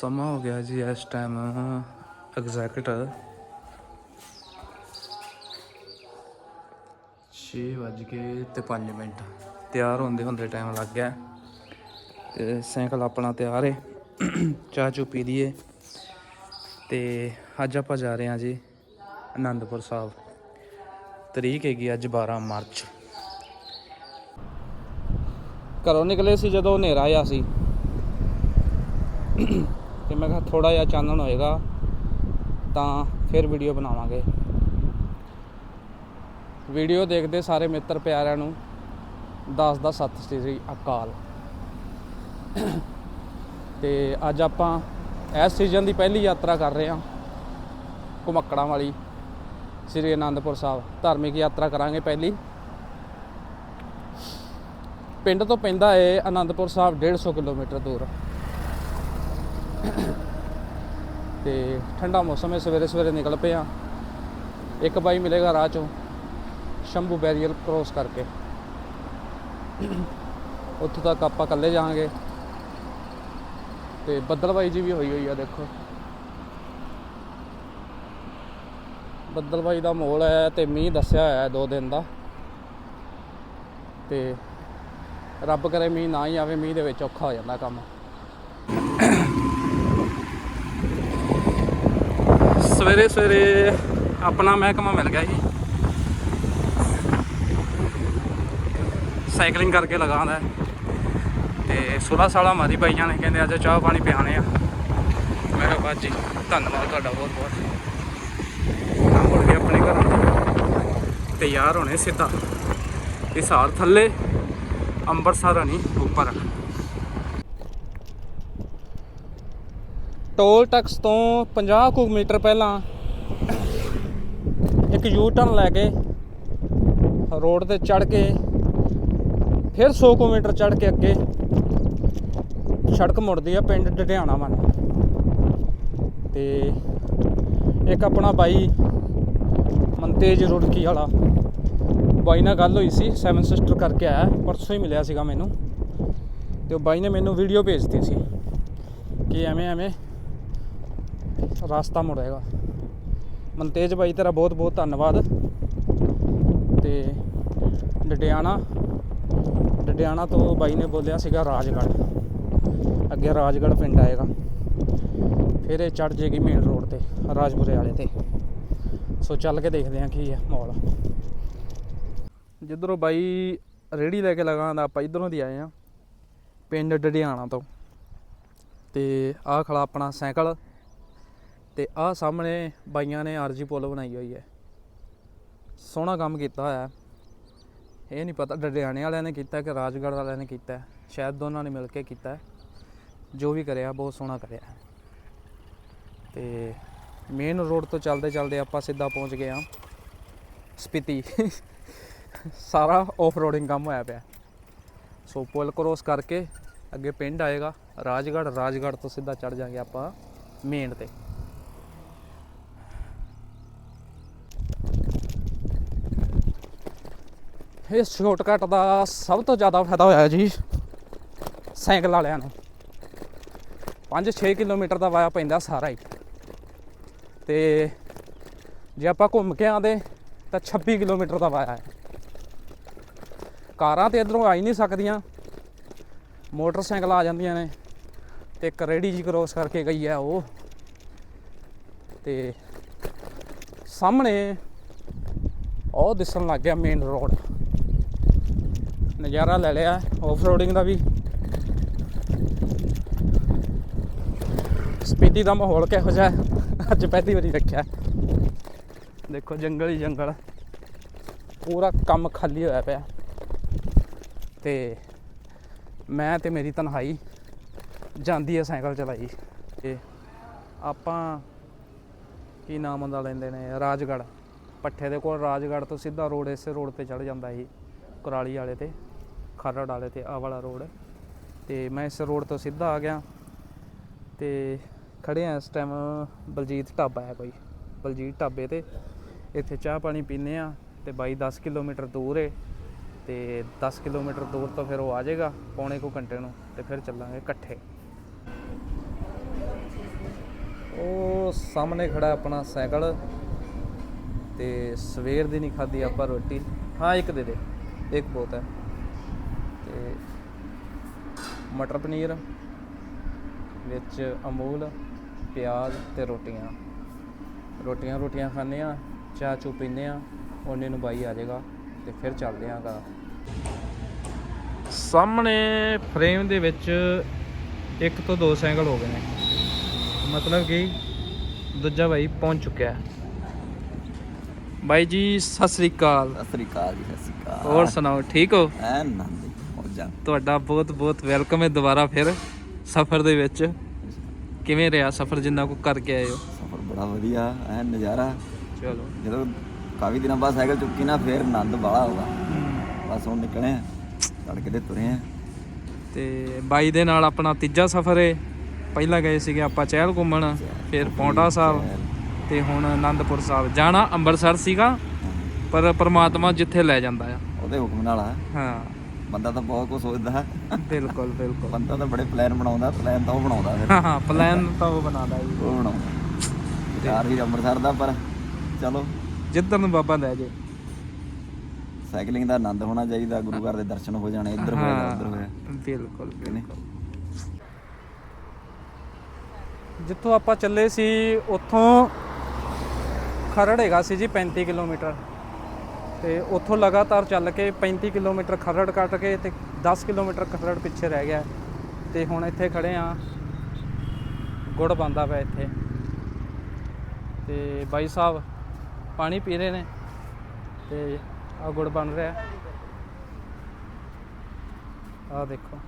ਸਮਾਂ ਹੋ ਗਿਆ ਜੀ ਇਸ ਟਾਈਮ ਐਗਜ਼ੈਕਟ 6 ਵੱਜ ਕੇ ਤੇ 5 ਮਿੰਟ। ਤਿਆਰ ਹੁੰਦੇ ਹੁੰਦੇ ਟਾਈਮ ਲੱਗ ਗਿਆ। ਤੇ ਸਾਈਕਲ ਆਪਣਾ ਤਿਆਰ ਹੈ ਚਾਹ ਚੂ ਪੀ ਲਈਏ। ਤੇ ਅੱਜ ਆਪਾਂ ਜਾ ਰਹੇ ਹਾਂ ਜੀ ਆਨੰਦਪੁਰ ਸਾਹਿਬ। ਤਰੀਕ ਹੈਗੀ ਅੱਜ 12 ਮਾਰਚ। ਘਰੋਂ ਨਿਕਲੇ ਸੀ ਜਦੋਂ ਹਨੇਰਾ ਆਇਆ ਸੀ। ਮੈਂ ਕਿਹਾ ਥੋੜਾ ਜਿਹਾ ਚਾਨਣ ਹੋਏਗਾ, ਤਾਂ ਫਿਰ ਵੀਡੀਓ ਬਣਾਵਾਂਗੇ। ਵੀਡੀਓ ਦੇਖਦੇ ਸਾਰੇ ਮਿੱਤਰ ਪਿਆਰਿਆਂ ਨੂੰ, ਦੱਸ ਦਾ ਸਤਿ ਸ੍ਰੀ ਅਕਾਲ। ਤੇ ਅੱਜ ਆਪਾਂ ਇਸ ਸੀਜ਼ਨ ਦੀ ਪਹਿਲੀ ਯਾਤਰਾ ਕਰ ਰਹੇ ਹਾਂ, ਘੁਮੱਕੜਾਂ ਵਾਲੀ, ਸ੍ਰੀ ਅਨੰਦਪੁਰ ਸਾਹਿਬ। ਧਾਰਮਿਕ ਯਾਤਰਾ ਕਰਾਂਗੇ ਪਹਿਲੀ। ਪਿੰਡ ਤੋਂ ਪੈਂਦਾ ਏ ਅਨੰਦਪੁਰ ਸਾਹਿਬ 150 ਕਿਲੋਮੀਟਰ ਦੂਰ। ਤੇ ਠੰਡਾ ਮੌਸਮ ਹੈ, ਸਵੇਰੇ ਸਵੇਰੇ ਨਿਕਲ ਪਏ ਆ ਇੱਕ ਬਾਈ ਮਿਲੇਗਾ ਰਾਹ ਚੋਂ, ਸ਼ੰਭੂ ਬੈਰੀਅਰ ਕ੍ਰੋਸ ਕਰਕੇ। ਉੱਥੋਂ ਤੱਕ ਆਪਾਂ ਇਕੱਲੇ ਜਾਵਾਂਗੇ। ਤੇ ਬੱਦਲਬਾਈ ਜੀ ਵੀ ਹੋਈ ਹੋਈ ਆ, ਦੇਖੋ। ਬੱਦਲਬਾਈ ਦਾ ਮਾਹੌਲ ਹੈ ਤੇ ਮੀਂਹ ਦੱਸਿਆ ਹੋਇਆ ਦੋ ਦਿਨ ਦਾ। ਤੇ ਰੱਬ ਕਰੇ ਮੀਂਹ ਨਾ ਹੀ ਆਵੇ, ਮੀਂਹ ਦੇ ਵਿੱਚ ਔਖਾ ਹੋ ਜਾਂਦਾ ਕੰਮ। ਸਵੇਰੇ ਸਵੇਰੇ ਆਪਣਾ ਮਹਿਕਮਾ ਮਿਲ ਗਿਆ ਜੀ। ਸਾਈਕਲਿੰਗ ਕਰਕੇ ਲਗਾਉਂਦਾ। ਹੈ। ਤੇ 16 ਸਾਲਾਂ ਮਾਰੀ ਬਾਈਆਂ ਨੇ, ਕਹਿੰਦੇ ਅੱਜ ਚਾਹ ਪਾਣੀ ਪਿਆਣੇ ਆ। ਮੈਂ ਕਿਹਾ ਬਾਜੀ, ਧੰਨਵਾਦ ਤੁਹਾਡਾ ਬਹੁਤ ਬਹੁਤ। ਨਾ ਮੁੜ ਕੇ ਆਪਣੇ ਘਰਾਂ ਨੂੰ ਯਾਰ ਹੋਣੇ ਸਿੱਧਾ। ਹਿਸਾਰ ਥੱਲੇ ਅੰਮ੍ਰਿਤਸਰ ਨਹੀਂ, ਉੱਪਰ। ਟੋਲ ਟੈਕਸ ਤੋਂ 50 ਕੁ ਮੀਟਰ ਪਹਿਲਾਂ ਇੱਕ ਯੂ ਟਰਨ ਲੈ ਕੇ ਰੋਡ ਤੇ ਚੜ ਕੇ, ਫਿਰ 100 ਕੁ ਮੀਟਰ ਚੜ ਕੇ ਅੱਗੇ ਸੜਕ ਮੁੜਦੀ ਆ ਪਿੰਡ ਡਢਿਆਣਾ ਵੱਲ। ਤੇ ਇੱਕ ਆਪਣਾ ਬਾਈ ਮਨਤੇਜ ਰੁੜਕੀ ਵਾਲਾ, ਬਾਈ ਨਾਲ ਗੱਲ ਹੋਈ ਸੀ ਸੈਵਨ ਸਿਸਟਰ ਕਰਕੇ ਆਇਆ, ਪਰਸੋਂ ਹੀ ਮਿਲਿਆ ਸੀਗਾ ਮੈਨੂੰ। ਤੇ ਉਹ ਬਾਈ ਨੇ ਮੈਨੂੰ ਵੀਡੀਓ ਭੇਜਤੀ ਸੀ ਕਿ ਐਵੇਂ ਐਵੇਂ ਰਸਤਾ ਮੁੜੇਗਾ ਮਨਤੇਜ ਬਾਈ ਤੇਰਾ ਬਹੁਤ ਬਹੁਤ ਧੰਨਵਾਦ। ਤੇ ਡਡਿਆਣਾ ਡਡਿਆਣਾ ਤੋਂ ਬਾਈ ਨੇ ਬੋਲਿਆ ਸੀਗਾ ਰਾਜਗੜ੍ਹ। ਅੱਗੇ ਰਾਜਗੜ੍ਹ ਪਿੰਡ ਆਏਗਾ। ਫਿਰ ਇਹ ਚੜ ਜੇਗੀ ਮੇਨ ਰੋਡ ਤੇ, ਰਾਜਪੁਰੇ ਵਾਲੇ ਤੇ। ਸੋ ਚੱਲ ਕੇ ਦੇਖਦੇ ਹਾਂ ਕੀ ਹੈ ਮਾਹੌਲ। ਜਿੱਧਰੋਂ ਬਾਈ ਰੇੜੀ ਲੈ ਕੇ ਲਗਾਉਂਦਾ ਆਪਾਂ ਇਧਰੋਂ ਦੀ ਆਏ ਆ ਪਿੰਡ ਡਡਿਆਣਾ ਤੋਂ। ਤੇ ਆਹ ਖੜਾ ਆਪਣਾ ਸਾਈਕਲ। ਤੇ ਆਹ ਸਾਹਮਣੇ ਬਾਈਆਂ ਨੇ ਆਰਜੀ ਪੁਲ ਬਣਾਈ ਹੋਈ ਹੈ। ਸੋਹਣਾ ਕੰਮ ਕੀਤਾ ਹੋਇਆ ਇਹ ਨਹੀਂ ਪਤਾ ਡਡਿਆਣੇ ਵਾਲਿਆਂ ਨੇ ਕੀਤਾ ਕਿ ਰਾਜਗੜ੍ਹ ਵਾਲਿਆਂ ਨੇ ਕੀਤਾ ਸ਼ਾਇਦ ਦੋਨਾਂ ਨੇ ਮਿਲ ਕੇ ਕੀਤਾ ਜੋ ਵੀ ਕਰਿਆ, ਬਹੁਤ ਸੋਹਣਾ ਕਰਿਆ ਤੇ ਮੇਨ ਰੋਡ ਤੋਂ ਚੱਲਦੇ ਚੱਲਦੇ ਆਪਾਂ ਸਿੱਧਾ ਪਹੁੰਚ ਗਏ ਹਾਂ। ਸਪਿਤੀ। ਸਾਰਾ ਆਫ ਰੋਡਿੰਗ ਕੰਮ ਹੋਇਆ ਪਿਆ। ਸੋ ਪੁਲ ਕ੍ਰੋਸ ਕਰਕੇ ਅੱਗੇ ਪਿੰਡ ਆਏਗਾ। ਰਾਜਗੜ੍ਹ ਰਾਜਗੜ੍ਹ ਤੋਂ ਸਿੱਧਾ ਚੜ ਜਾਾਂਗੇ ਆਪਾਂ ਮੇਨ ਤੇ। ਇਸ ਸ਼ਾਰਟਕਟ ਦਾ ਸਭ ਤੋਂ ਜ਼ਿਆਦਾ ਫਾਇਦਾ ਹੋਇਆ ਜੀ ਸਾਈਕਲ ਵਾਲਿਆਂ ਨੂੰ। 5-6 ਕਿਲੋਮੀਟਰ ਦਾ ਵਾਇਆ ਪੈਂਦਾ ਸਾਰਾ ਹੀ। ਤੇ ਜੇ ਆਪਾਂ ਘੁੰਮ ਕੇ ਆਂਦੇ ਤਾਂ 26 ਕਿਲੋਮੀਟਰ ਦਾ ਵਾਇਆ ਹੈ। ਕਾਰਾਂ ਤੇ ਇਧਰੋਂ ਆ ਹੀ ਨਹੀਂ ਸਕਦੀਆਂ। ਮੋਟਰਸਾਈਕਲ ਆ ਜਾਂਦੀਆਂ ਨੇ ਤੇ ਇੱਕ ਰੇੜੀ ਜੀ ਕ੍ਰੋਸ ਕਰਕੇ ਗਈ ਹੈ ਉਹ। ਤੇ ਸਾਹਮਣੇ ਉਹ ਦਿਸਣ ਲੱਗ ਗਿਆ ਮੇਨ ਰੋਡ ਨਜ਼ਾਰਾ ਲੈ ਲਿਆ ਆਫ ਰੋਡਿੰਗ ਦਾ ਵੀ। ਸਪੀਤੀ ਦਾ ਮਾਹੌਲ ਕਿਹੋ ਜਿਹਾ ਅੱਜ ਪਹਿਲੀ ਵਾਰੀ ਰੱਖਿਆ ਦੇਖੋ, ਜੰਗਲ ਹੀ ਜੰਗਲ। ਪੂਰਾ ਕੰਮ ਖਾਲੀ ਹੋਇਆ ਪਿਆ। ਤੇ ਮੈਂ ਤੇ ਮੇਰੀ ਤਨਹਾਈ ਜਾਂਦੀ ਹੈ ਸਾਈਕਲ ਚਲਾਈ। ਤੇ ਆਪਾਂ ਕੀ ਨਾਮ ਹੁੰਦਾ ਲੈਂਦੇ ਨੇ? ਰਾਜਗੜ੍ਹ। ਪੱਠੇ ਦੇ ਕੋਲ ਰਾਜਗੜ੍ਹ ਤੋਂ ਸਿੱਧਾ ਰੋਡ ਇਸੇ ਰੋਡ ਤੇ ਚੜ ਜਾਂਦਾ ਸੀ, ਕੁਰਾਲੀ ਵਾਲੇ ਤੇ। ਖਰੜ ਵਾਲੇ ਤੇ ਆ ਵਾਲਾ ਰੋਡ। ਤੇ ਮੈਂ ਇਸ ਰੋਡ ਤੋਂ ਸਿੱਧਾ ਆ ਗਿਆ ਤੇ ਖੜੇ ਆ ਇਸ ਟਾਈਮ ਬਲਜੀਤ ਢਾਬਾ ਹੈ ਕੋਈ। ਬਲਜੀਤ ਢਾਬੇ ਤੇ ਇੱਥੇ ਚਾਹ ਪਾਣੀ ਪੀਨੇ ਆ ਤੇ ਬਾਈ 10 ਕਿਲੋਮੀਟਰ ਦੂਰ ਏ ਤੇ 10 ਕਿਲੋਮੀਟਰ ਦੂਰ ਤੋਂ ਫਿਰ ਉਹ ਆ ਜਾਏਗਾ ਪੌਣੇ ਕੁ ਘੰਟੇ ਨੂੰ ਤੇ ਫਿਰ ਚੱਲਾਂਗੇ ਇਕੱਠੇ। ਉਹ ਸਾਹਮਣੇ ਖੜਾ ਆਪਣਾ ਸਾਈਕਲ ਤੇ ਸਵੇਰ ਦੀ ਨਹੀਂ ਖਾਧੀ ਆਪਾਂ ਰੋਟੀ। ਹਾਂ, ਇੱਕ ਦੇ ਦੇ, ਇੱਕ ਬਹੁਤ ਹੈ। ਤੇ ਮਟਰ ਪਨੀਰ ਵਿੱਚ ਅਮੂਲ ਪਿਆਜ਼ ਤੇ ਰੋਟੀਆਂ। ਰੋਟੀਆਂ ਰੋਟੀਆਂ ਖਾਂਦੇ ਆ ਚਾਹ ਚੂ ਪੀਂਦੇ ਆ ਉਹਨੇ ਨੂੰ ਬਾਈ ਆ ਜਾਏਗਾ ਤੇ ਫਿਰ ਚੱਲਦੇ ਆਂਗਾ ਸਾਹਮਣੇ ਫਰੇਮ ਦੇ ਵਿੱਚ ਇੱਕ ਤੋਂ ਦੋ ਸਾਈਕਲ ਹੋ ਗਏ ਨੇ। ਮਤਲਬ ਕਿ ਦੂਜਾ ਭਾਈ ਪਹੁੰਚ ਚੁੱਕਿਆ ਹੈ। ਬਾਈ ਜੀ ਸਤਿ ਸ੍ਰੀ ਅਕਾਲ। ਸਤਿ ਸ੍ਰੀ ਅਕਾਲ ਜੀ ਸਤਿ ਸ੍ਰੀ ਅਕਾਲ। ਹੋਰ ਸੁਣਾਓ ਠੀਕ ਹੋ? ਐਨ ਨੰਦ ਤੁਹਾਡਾ ਬਹੁਤ ਬਹੁਤ ਵੈਲਕਮ ਹੈ ਦੁਬਾਰਾ ਫਿਰ ਸਫ਼ਰ ਦੇ ਵਿੱਚ। ਕਿਵੇਂ ਰਿਹਾ ਸਫ਼ਰ ਜਿੰਨਾ ਕੋ ਕਰਕੇ ਆਏ ਹੋ? ਸਫ਼ਰ ਬੜਾ ਵਧੀਆ ਐਨ ਨਜ਼ਾਰਾ। ਚਲੋ। ਜਦੋਂ ਕਾਫੀ ਦਿਨਾਂ ਬਾਅਦ ਸਾਈਕਲ ਚੁੱਕੀ ਨਾ ਫੇਰ ਆਨੰਦ ਬਾਲਾ ਹੋਗਾ ਬਸ ਹੁਣ ਨਿਕਲੇ ਆ ਤੜਕੇ ਦੇ ਤੁਰੇ ਆ। ਤੇ ਬਾਈ ਦੇ ਨਾਲ ਆਪਣਾ ਤੀਜਾ ਸਫ਼ਰ ਹੈ ਪਹਿਲਾਂ ਗਏ ਸੀਗੇ ਆਪਾਂ ਚਹਿਲ ਘੁੰਮਣ ਫਿਰ ਪੌਂਟਾ ਸਾਹਿਬ ਤੇ ਹੁਣ ਆਨੰਦਪੁਰ ਸਾਹਿਬ। ਜਾਣਾ ਅੰਮ੍ਰਿਤਸਰ ਸੀਗਾ ਪਰ ਪ੍ਰਮਾਤਮਾ ਜਿੱਥੇ ਲੈ ਜਾਂਦਾ ਆ। ਉਹਦੇ ਹੁਕਮ ਨਾਲ ਆ। ਹਾਂ। ਬੰਦਾ ਤਾਂ ਬਹੁਤ ਕੁਝ ਸੋਚਦਾ ਬਿਲਕੁਲ ਬਿਲਕੁਲ। ਬੰਦਾ ਤਾਂ ਬੜੇ ਪਲਾਨ ਬਣਾਉਂਦਾ ਪਲਾਨ ਤਾਂ ਉਹ ਬਣਾਉਂਦਾ ਫਿਰ। ਹਾਂ ਹਾਂ ਪਲਾਨ ਤਾਂ ਉਹ ਬਣਾਦਾ ਜੀ। ਉਹ ਬਣਾਉਂਦਾ। ਵਿਚਾਰ ਵੀ ਅੰਮ੍ਰਿਤਸਰ ਦਾ ਪਰ ਚਲੋ। ਜਿੱਧਰ ਨੂੰ ਬਾਬਾ ਲੈ ਜੇ। ਸਾਈਕਲਿੰਗ ਦਾ ਆਨੰਦ ਹੋਣਾ ਚਾਹੀਦਾ ਗੁਰੂ ਘਰ ਦੇ ਦਰਸ਼ਨ ਹੋ ਜਾਣੇ ਇੱਧਰ ਹੋਇਆ ਉੱਧਰ ਹੋਇਆ। ਬਿਲਕੁਲ? ਬਿਲਕੁਲ। ਜਿੱਥੋਂ ਆਪਾਂ ਚੱਲੇ ਸੀ ਉੱਥੋਂ ਖਰੜ ਹੈਗਾ ਸੀ ਜੀ 35 ਕਿਲੋਮੀਟਰ। ਤੇ ਉੱਥੋਂ ਲਗਾਤਾਰ ਚੱਲ ਕੇ 35 ਕਿਲੋਮੀਟਰ ਖਰੜ ਕੱਟ ਕੇ ਤੇ 10 ਕਿਲੋਮੀਟਰ ਖਰੜ ਪਿੱਛੇ ਰਹਿ ਗਿਆ। ਤੇ ਹੁਣ ਇੱਥੇ ਖੜੇ ਆ। ਗੁੜ ਬੰਦਾ ਪਿਆ ਇੱਥੇ। ਤੇ ਬਾਈ ਸਾਹਿਬ ਪਾਣੀ ਪੀ ਰਹੇ ਨੇ ਤੇ ਆ ਗੁੜ ਬਣ ਰਿਹਾ। ਆ ਦੇਖੋ।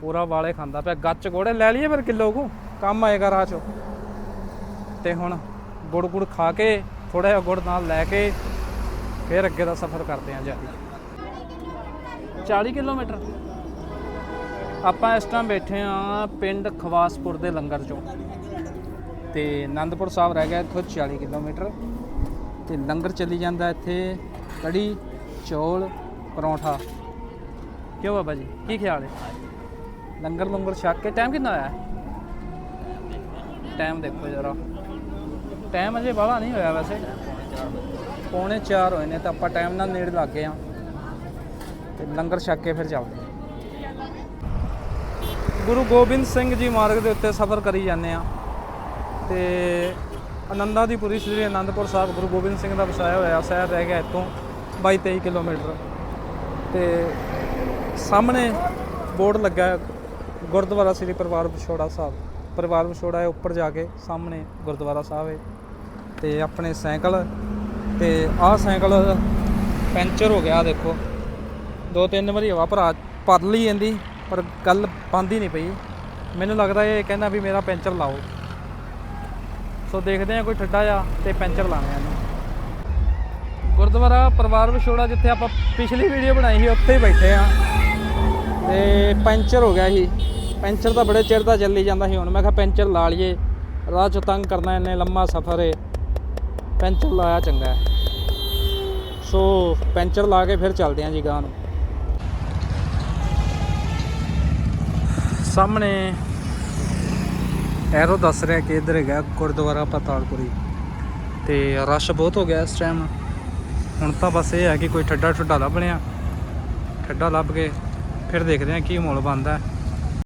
ਪੂਰਾ ਵਾਲੇ ਖਾਂਦਾ ਪਿਆ। ਗੱਚ ਗੋੜੇ ਲੈ ਲਈਏ ਫਿਰ ਕਿਲੋ ਕੋ। ਕੰਮ ਆਏਗਾ ਰਾਹ ਚੋਂ। ਤੇ ਹੁਣ ਗੁੜ ਗੁੜ ਖਾ ਕੇ ਥੋੜਾ ਜਿਹਾ ਗੁੜ ਨਾਲ ਲੈ ਕੇ ਫਿਰ ਅੱਗੇ ਦਾ ਸਫ਼ਰ ਕਰਦੇ ਹਾਂ ਜਾਰੀ 40 ਕਿਲੋਮੀਟਰ। ਆਪਾਂ ਇਸ ਟਾਈਮ ਬੈਠੇ ਆਂ ਪਿੰਡ ਖਵਾਸਪੁਰ ਦੇ ਲੰਗਰ ਚੋਂ। ਤੇ ਆਨੰਦਪੁਰ ਸਾਹਿਬ ਰਹਿ ਗਿਆ ਇੱਥੋਂ 40 ਕਿਲੋਮੀਟਰ। ਤੇ ਲੰਗਰ ਚੱਲੀ ਜਾਂਦਾ ਇੱਥੇ ਕੜੀ, ਚੌਲ, ਪਰੌਂਠਾ। ਕਿਉਂ ਬਾਬਾ ਜੀ? ਕੀ ਖਿਆਲ ਹੈ? ਲੰਗਰ ਲੰਗਰ ਛੱਕ ਕੇ ਟਾਈਮ ਕਿੰਨਾ ਹੋਇਆ? ਟਾਈਮ ਦੇਖੋ ਜਰਾ। ਟਾਈਮ ਅਜੇ ਬਾਹਲਾ ਨਹੀਂ ਹੋਇਆ ਵੈਸੇ। ਪੌਣੇ 4 ਹੋਏ ਨੇ ਤਾਂ ਆਪਾਂ ਟਾਈਮ ਨਾਲ ਨੇੜੇ ਲੱਗ ਗਏ ਆ ਤੇ ਲੰਗਰ ਛਕ ਕੇ ਫਿਰ ਚੱਲਦੇ ਗੁਰੂ ਗੋਬਿੰਦ ਸਿੰਘ ਜੀ ਮਾਰਗ ਦੇ ਉੱਤੇ ਸਫ਼ਰ ਕਰੀ ਜਾਂਦੇ ਆ ਤੇ ਆਨੰਦਾਂ ਦੀ ਪੁਰੀ ਸ੍ਰੀ ਆਨੰਦਪੁਰ ਸਾਹਿਬ ਗੁਰੂ ਗੋਬਿੰਦ ਸਿੰਘ ਦਾ ਵਸਾਇਆ ਹੋਇਆ ਸ਼ਹਿਰ ਰਹਿ ਗਿਆ ਇੱਥੋਂ 22 23 ਕਿਲੋਮੀਟਰ। ਤੇ ਸਾਹਮਣੇ ਬੋਰਡ ਲੱਗਾ ਹੈ, ਗੁਰਦੁਆਰਾ ਸ੍ਰੀ ਪਰਿਵਾਰ ਵਿਛੋੜਾ ਸਾਹਿਬ। ਪਰਿਵਾਰ ਵਿਛੋੜਾ ਹੈ ਉੱਪਰ ਜਾ ਕੇ ਸਾਹਮਣੇ ਗੁਰਦੁਆਰਾ ਸਾਹਿਬ ਹੈ। ਤੇ ਆਪਣੇ ਸਾਈਕਲ ਤੇ ਆਹ ਸਾਈਕਲ ਪੈਂਚਰ ਹੋ ਗਿਆ ਦੇਖੋ। ਦੋ ਤਿੰਨ ਵਾਰੀ ਹਵਾ ਭਰਾ ਪਰ ਲਈ ਜਾਂਦੀ, ਪਰ ਗੱਲ ਬੰਦ ਹੀ ਨਹੀਂ ਪਈ। ਮੈਨੂੰ ਲੱਗਦਾ ਇਹ ਕਹਿੰਦਾ ਵੀ ਮੇਰਾ ਪੈਂਚਰ ਲਾਓ। ਸੋ ਦੇਖਦੇ ਆ ਕੋਈ ਠੱਡਾ ਆ ਤੇ ਪੈਂਚਰ ਲਾਣੇ ਆ ਇਹਨੂੰ। ਗੁਰਦੁਆਰਾ ਪਰਿਵਾਰ ਵਿਛੋੜਾ, ਜਿੱਥੇ ਆਪਾਂ ਪਿਛਲੀ ਵੀਡੀਓ ਬਣਾਈ ਸੀ, ਉੱਥੇ ਹੀ ਬੈਠੇ ਆ ਤੇ ਪੈਂਚਰ ਹੋ ਗਿਆ ਸੀ। ਪੈਂਚਰ ਤਾਂ ਬੜੇ ਚਿਰ ਦਾ ਚੱਲੀ ਜਾਂਦਾ ਸੀ, ਹੁਣ ਮੈਂ ਕਿਹਾ ਪੈਂਚਰ ਲਾ ਲਈਏ। ਰਾਹ ਚ ਤੰਗ ਕਰਨਾ, ਇੰਨੇ ਲੰਮਾ ਸਫ਼ਰ ਏ। ਪੈਂਚਰ ਲਾਇਆ ਚੰਗਾ ਸੋ ਪੈਂਚਰ ਲਾ ਕੇ ਫਿਰ ਚੱਲਦੇ ਆਂ ਜੀ ਗਾਂ ਨੂੰ। ਸਾਹਮਣੇ ਐਰੋ ਦੱਸ ਰਿਹਾ ਕਿ ਇਧਰ ਹੈਗਾ ਗੁਰਦੁਆਰਾ ਪਤਾਲਪੁਰੀ। ਤੇ ਰਸ਼ ਬਹੁਤ ਹੋ ਗਿਆ ਇਸ ਟਾਈਮ ਹੁਣ ਤਾਂ ਬਸ ਇਹ ਹੈ ਕਿ ਕੋਈ ਠੱਡਾ ਠੁੱਡਾ ਲੱਭ ਲਿਆ। ਠੱਡਾ ਲੱਭ ਕੇ ਫਿਰ ਦੇਖਦੇ ਹਾਂ ਕੀ ਮੋਲ ਬਣਦਾ। ਹੈ।